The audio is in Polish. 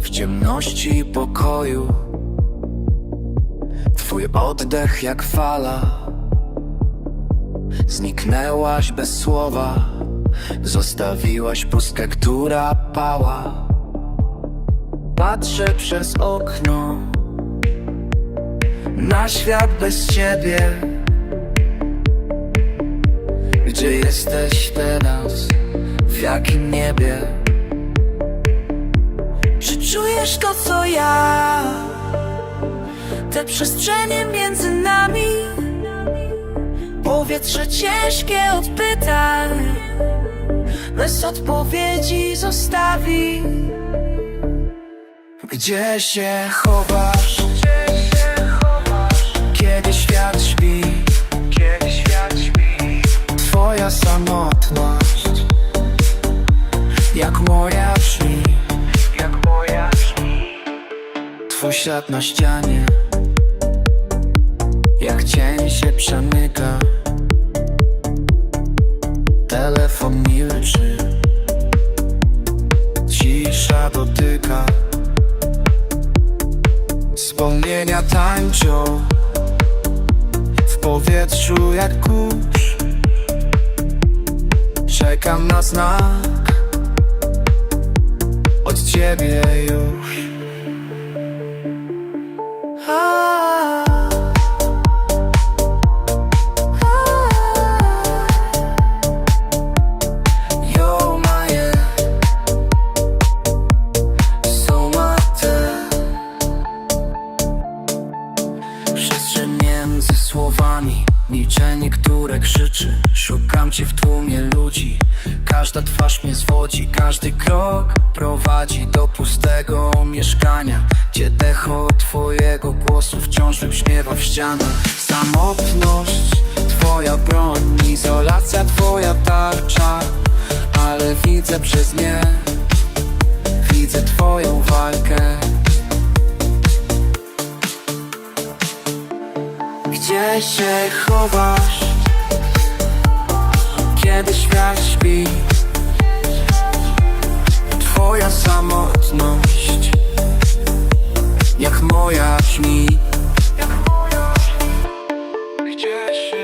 W ciemności pokoju. Twój oddech jak fala. Zniknęłaś bez słowa. Zostawiłaś pustkę, która pała. Patrzę przez okno. Na świat bez ciebie. Gdzie jesteś teraz? W jakim niebie? Czy czujesz to co ja? Te przestrzenie między nami Powietrze ciężkie od pytań Bez odpowiedzi zostawi Gdzie się chowasz? Kiedy świat śpi Kiedy świat śpi Twoja samotność Jak moja brzmi. Jak moja brzmi. Twój ślad na ścianie. Jak cień się przemyka Telefon milczy. Cisza dotyka. Wspomnienia tańczą. W powietrzu jak kurz. Czekam na znak ciebie już. Przestrzeń między słowami Milczenie, które krzyczy Szukam cię w tłumie ludzi. Każda twarz mnie zwodzi Każdy krok prowadzi do pustego mieszkania Gdzie decho twojego głosu wciąż wybrzmiewa w ścianach Samotność, twoja broń Izolacja, twoja tarcza Ale widzę przez nie Gdzie się chowasz? Kiedy świat śpi? Twoja samotność. Jak moja brzmi. Gdzie się